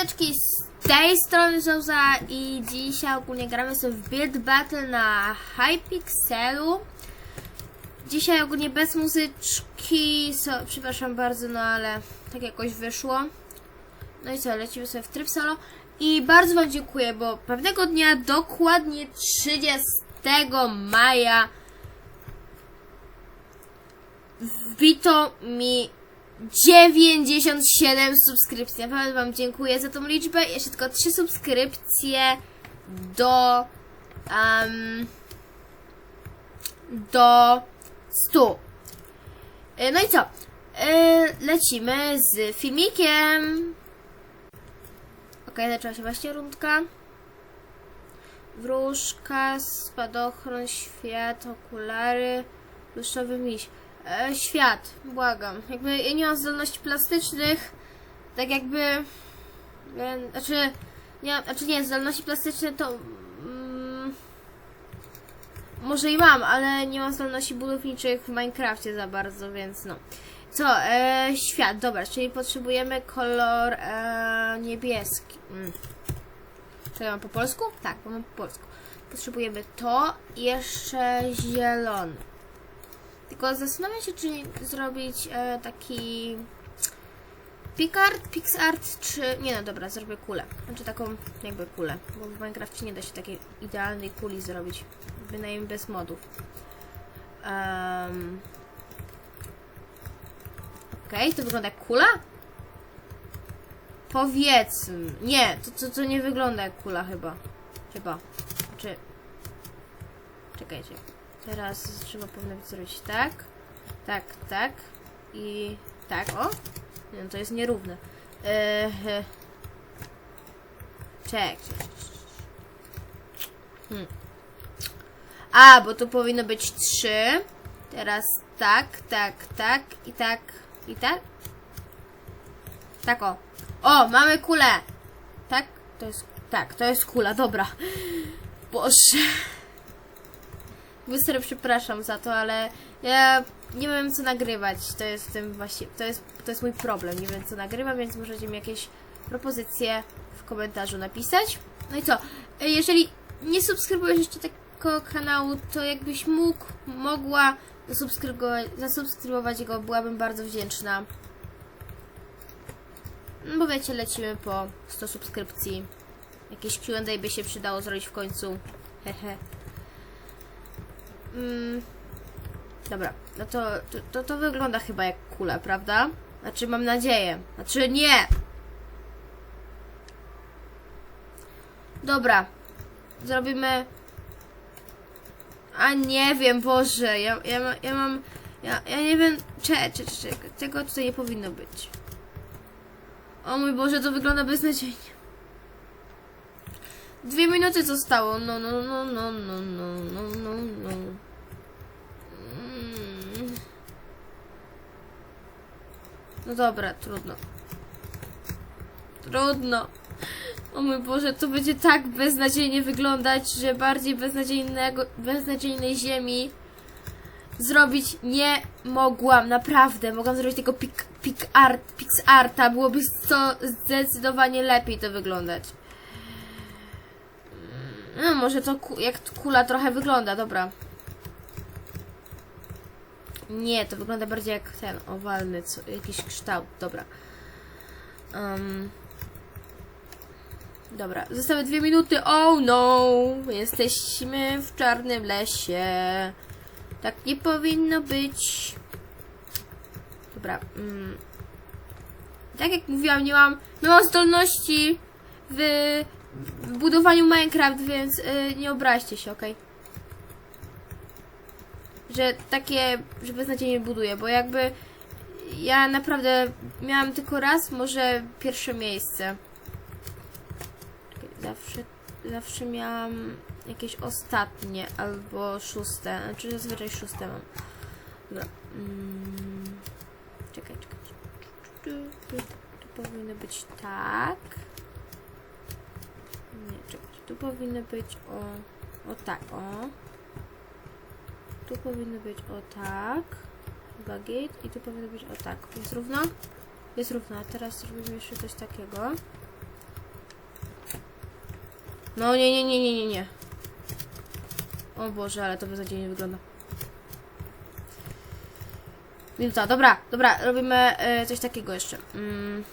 mordeczki, z tej strony Zoza i dzisiaj ogólnie gramy sobie w Build Battle na Hypixelu. Dzisiaj ogólnie bez muzyczki, so, przepraszam bardzo, no ale tak jakoś wyszło. No i co, lecimy sobie w tryb solo. I bardzo Wam dziękuję, bo pewnego dnia, dokładnie 30 maja, wbito mi 97 subskrypcji. Naprawdę Wam dziękuję za tą liczbę. Jeszcze tylko 3 subskrypcje do um, do 100. E, No i co? E, Lecimy z filmikiem. Ok, zaczęła się właśnie rundka. Wróżka, spadochron, świat, okulary, pluszowy miś. E, świat, błagam. Jakby ja nie mam zdolności plastycznych, tak jakby... E, znaczy, nie, znaczy nie, zdolności plastyczne to... Mm, może i mam, ale nie mam zdolności budowniczych w Minecrafcie za bardzo, więc no. Co? E, świat, dobra, czyli potrzebujemy kolor e, niebieski. Mm. Co ja mam po polsku? Tak, mam po polsku. Potrzebujemy to i jeszcze zielony. Tylko zastanawiam się, czy zrobić e, taki picart, pixart, czy... Nie no, dobra, zrobię kulę. Znaczy taką jakby kulę, bo w Minecrafcie nie da się takiej idealnej kuli zrobić. Bynajmniej bez modów. Um, Okej, to wygląda jak kula? Powiedzmy. Nie, to, to, to nie wygląda jak kula chyba. Chyba. Znaczy... Czekajcie. Teraz trzeba powinno być zrobić tak. Tak, tak. I tak, o. Nie, no to jest nierówne. Eee, Czek. Hmm. A, bo tu powinno być trzy. Teraz tak, tak, tak i tak i tak. Tak o. O, mamy kulę. Tak? To jest, tak, to jest kula, dobra. Boże. Wystarczy przepraszam za to, ale ja nie wiem co nagrywać. To jest tym właśnie, to jest, to jest mój problem. Nie wiem co nagrywam, więc możecie mi jakieś propozycje w komentarzu napisać. No i co? E, Jeżeli nie subskrybujesz jeszcze tego kanału, to jakbyś mógł, mogła zasubskrybować, zasubskrybować go, byłabym bardzo wdzięczna. No bo wiecie, lecimy po 100 subskrypcji. Jakieś Q&A by się przydało zrobić w końcu. Hehe. Mm, dobra, no to, to, to, to wygląda chyba jak kula, prawda? Znaczy, mam nadzieję. Znaczy, nie! Dobra. Zrobimy... A nie wiem, Boże, ja, ja, ja mam... Ja, ja nie wiem... Cze, cze, cze, tego tutaj nie powinno być. O mój Boże, to wygląda beznadziejnie. Dwie minuty zostało. No, no, no, no, no, no, no, no, no. Mm. No dobra, trudno. Trudno. O mój Boże, to będzie tak beznadziejnie wyglądać, że bardziej beznadziejnego, beznadziejnej ziemi zrobić nie mogłam, naprawdę. Mogłam zrobić tego pik, pik art, pix arta, byłoby to zdecydowanie lepiej to wyglądać. No, może to jak kula trochę wygląda, dobra. Nie, to wygląda bardziej jak ten owalny, co, jakiś kształt, dobra. Um, dobra, zostały dwie minuty. Oh no! Jesteśmy w czarnym lesie. Tak nie powinno być. Dobra. Mm. Tak jak mówiłam, nie mam, nie mam zdolności w, w budowaniu Minecraft, więc y, nie obraźcie się, ok? Że takie, że beznadziejnie buduję, bo jakby ja naprawdę miałam tylko raz, może pierwsze miejsce. Zawsze, zawsze miałam jakieś ostatnie albo szóste, znaczy zazwyczaj szóste mam. Dobra. Mm. Czekaj, czekaj. Tu powinno być tak. Nie, czekaj. Tu powinno być o, o tak, o. Tu powinno być o tak. Bagiet i tu powinno być o tak. Jest równo? Jest równo. A teraz zrobimy jeszcze coś takiego. No nie, nie, nie, nie, nie, nie. O Boże, ale to beznadziejnie wygląda. Minuta, dobra, dobra, robimy e, coś takiego jeszcze. Mm.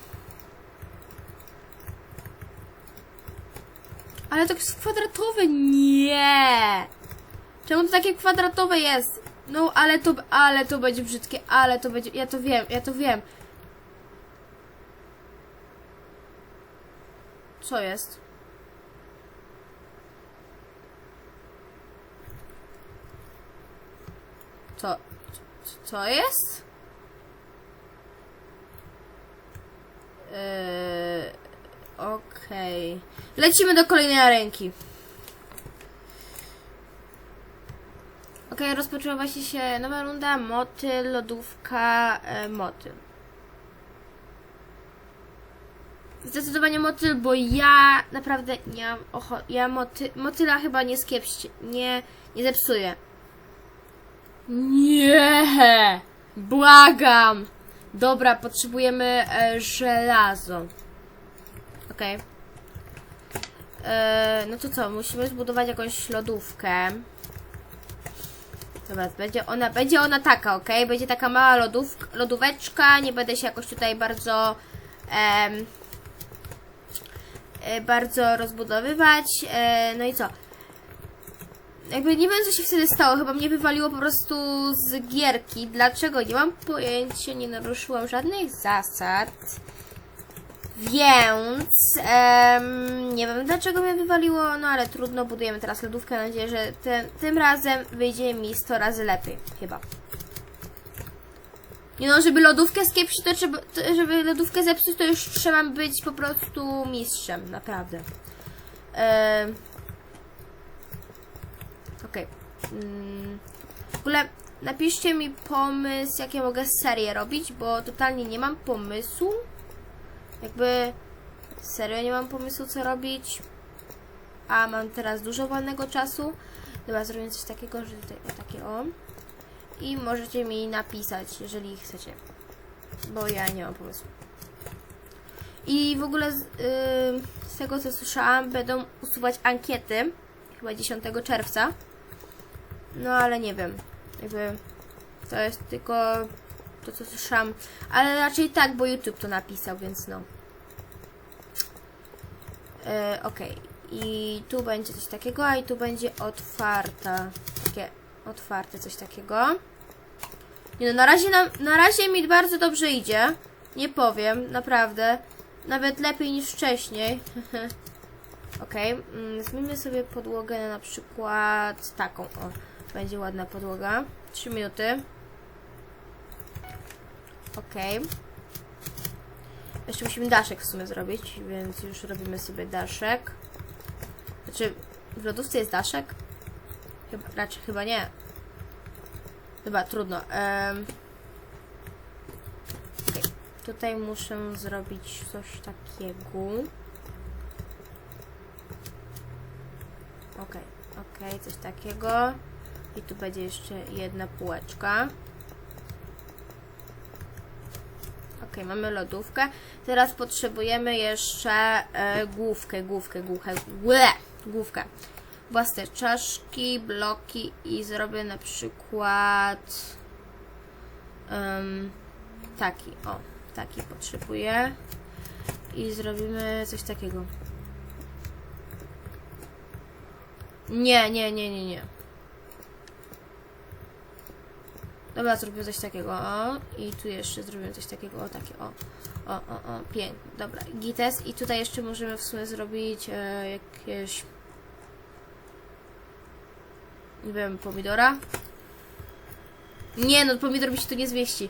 Ale to jest kwadratowe, nie! Czemu to takie kwadratowe jest? No, ale to, ale to będzie brzydkie, ale to będzie, ja to wiem, ja to wiem. Co jest? Co? Co jest? Yy, Okej. Lecimy do kolejnej ręki. Okej, rozpoczęła właśnie się nowa runda. Motyl, lodówka, e, motyl. Zdecydowanie motyl, bo ja naprawdę nie mam ocho- Ja moty, motyla chyba nie skiepści, nie, nie zepsuję. Nie! Błagam! Dobra, potrzebujemy e, żelazo. Okej. E, no to co, musimy zbudować jakąś lodówkę. Dobra, będzie ona, będzie ona taka, ok? Będzie taka mała lodówka, lodóweczka, nie będę się jakoś tutaj bardzo em, e, bardzo rozbudowywać. E, no i co? Jakby nie wiem, co się wtedy stało. Chyba mnie wywaliło po prostu z gierki. Dlaczego? Nie mam pojęcia, nie naruszyłam żadnych zasad. Więc em, nie wiem dlaczego mnie wywaliło, no ale trudno, budujemy teraz lodówkę. Mam nadzieję, że tym, tym razem wyjdzie mi 100 razy lepiej, chyba. Nie no, żeby lodówkę skiepić, to trzeba, żeby lodówkę zepsuć, to już trzeba być po prostu mistrzem, naprawdę. Em, Okej. Mm, w ogóle napiszcie mi pomysł, jakie mogę serię robić, bo totalnie nie mam pomysłu. Jakby serio nie mam pomysłu, co robić. A mam teraz dużo wolnego czasu. Dobra, zrobię coś takiego, że tutaj o takie o. I możecie mi napisać, jeżeli chcecie. Bo ja nie mam pomysłu. I w ogóle z, yy, z tego co słyszałam, będą usuwać ankiety. Chyba 10 czerwca. No ale nie wiem. Jakby to jest tylko to co słyszałam. Ale raczej tak, bo YouTube to napisał, więc no. Yy, Okej. I tu będzie coś takiego, a i tu będzie otwarta. Takie otwarte coś takiego. Nie no, na razie, na, na razie mi bardzo dobrze idzie. Nie powiem, naprawdę. Nawet lepiej niż wcześniej. Okej, okay. zmienimy sobie podłogę na przykład taką. O, będzie ładna podłoga. 3 minuty. Okay. Jeszcze musimy daszek w sumie zrobić, więc już robimy sobie daszek. Znaczy, w lodówce jest daszek? Chyba, raczej chyba nie. Chyba, trudno. Um, okay. Tutaj muszę zrobić coś takiego. Okej, okay, coś takiego. I tu będzie jeszcze jedna półeczka. Ok, mamy lodówkę. Teraz potrzebujemy jeszcze e, główkę, główkę, główkę, głę, główkę. Własne czaszki, bloki i zrobię na przykład um, taki, o, taki potrzebuję. I zrobimy coś takiego. Nie, nie, nie, nie, nie. Dobra, zrobię coś takiego, o. I tu jeszcze zrobimy coś takiego, o, takie, o. O, o, o, pięknie. Dobra, gites. I tutaj jeszcze możemy w sumie zrobić e, jakieś... Nie wiem, pomidora? Nie, no pomidor mi się tu nie zmieści.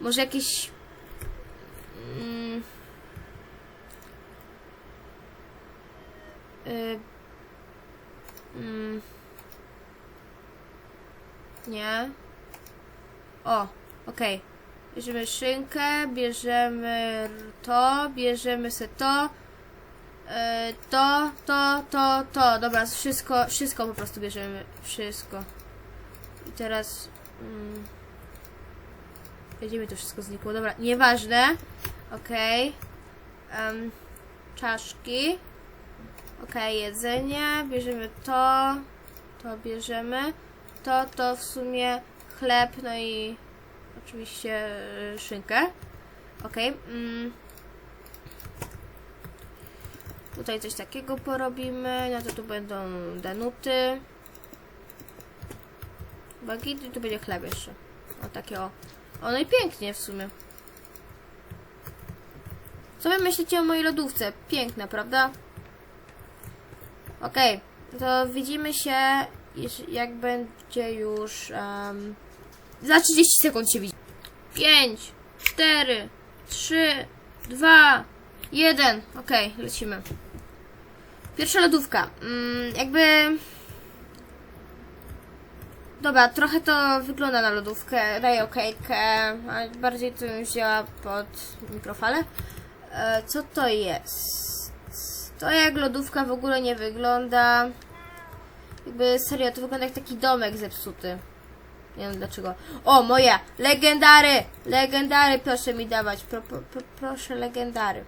Może jakieś... Mm, y, mm, nie. O, okej. Okay. Bierzemy szynkę, bierzemy to, bierzemy se to. Yy, to, to, to, to. Dobra, wszystko, wszystko po prostu bierzemy. Wszystko. I teraz... Mm, gdzie mi to wszystko znikło? Dobra, nieważne. Okej. Okay. Um, czaszki. Okej, jedzenie, bierzemy to, to bierzemy, to, to w sumie chleb, no i oczywiście y, szynkę. Okej. mm. Tutaj coś takiego porobimy, no to tu będą danuty. Bagity, tu będzie chleb jeszcze. O, takie o. O, no i pięknie w sumie. Co wy myślicie o mojej lodówce? Piękna, prawda? Okej, to widzimy się, jak będzie już. em, za 30 sekund się widzi. 5, 4, 3, 2, 1. Okej, lecimy. Pierwsza lodówka. Mm, jakby. Dobra, trochę to wygląda na lodówkę. Daję okejkę, a bardziej to już działa pod mikrofale. E, co to jest? To jak lodówka w ogóle nie wygląda. Jakby serio, to wygląda jak taki domek zepsuty. Nie wiem dlaczego. O, moja! Legendary! Legendary proszę mi dawać. Pro, pro, pro, proszę, legendary.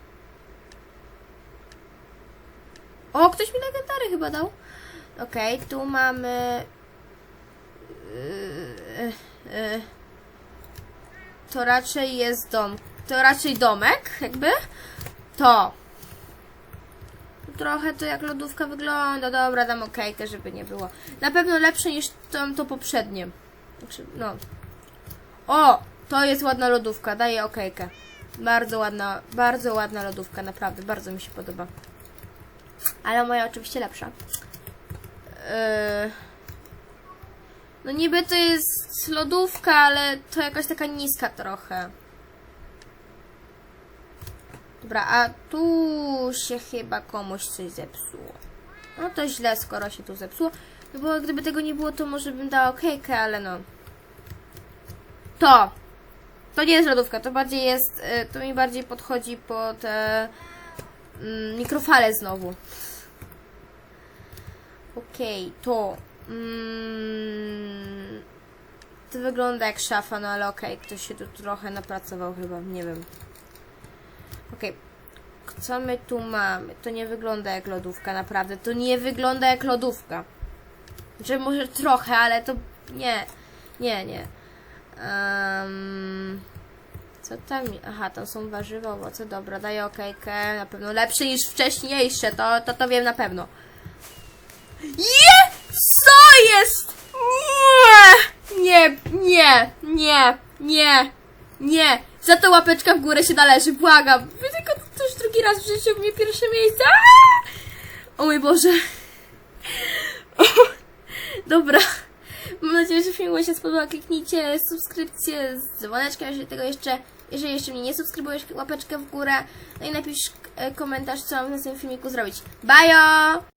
O, ktoś mi legendary chyba dał. Okej, tu mamy. Yy, yy, to raczej jest dom. To raczej domek, jakby. To. Trochę to jak lodówka wygląda. Dobra, dam okejkę, żeby nie było. Na pewno lepsze niż tam to poprzednie. Znaczy, no. O! To jest ładna lodówka. Daję okejkę. Bardzo ładna, bardzo ładna lodówka, naprawdę. Bardzo mi się podoba. Ale moja oczywiście lepsza. Yy... No niby to jest lodówka, ale to jakaś taka niska trochę. Dobra, a tu się chyba komuś coś zepsuło. No to źle, skoro się tu zepsuło. No bo gdyby tego nie było, to może bym dała okejkę, ale no. To. To nie jest lodówka, to bardziej jest, y, to mi bardziej podchodzi pod e, mm, mikrofale znowu. Okej, to. Mm, to wygląda jak szafa, no ale okej, ktoś się tu trochę napracował chyba, nie wiem. Okej, co my tu mamy? To nie wygląda jak lodówka, naprawdę. To nie wygląda jak lodówka. Że może trochę, ale to nie, nie, nie. Em, co tam? Aha, tam są warzywa, owoce. Dobra, daję okejkę. Na pewno lepsze niż wcześniejsze, to, to, to wiem na pewno. Je! Co jest? Nie! Nie, nie, nie, nie. Za to łapeczka w górę się należy, błagam. Wy tylko drugi raz w życiu mnie pierwsze miejsce. O mój Boże. Dobra. Mam nadzieję, że film się spodobał. Kliknijcie subskrypcję z dzwoneczkiem, jeżeli tego jeszcze, jeżeli jeszcze mnie nie subskrybujesz, łapeczkę w górę. No i napisz e, komentarz, co mam w następnym filmiku zrobić. Bajo!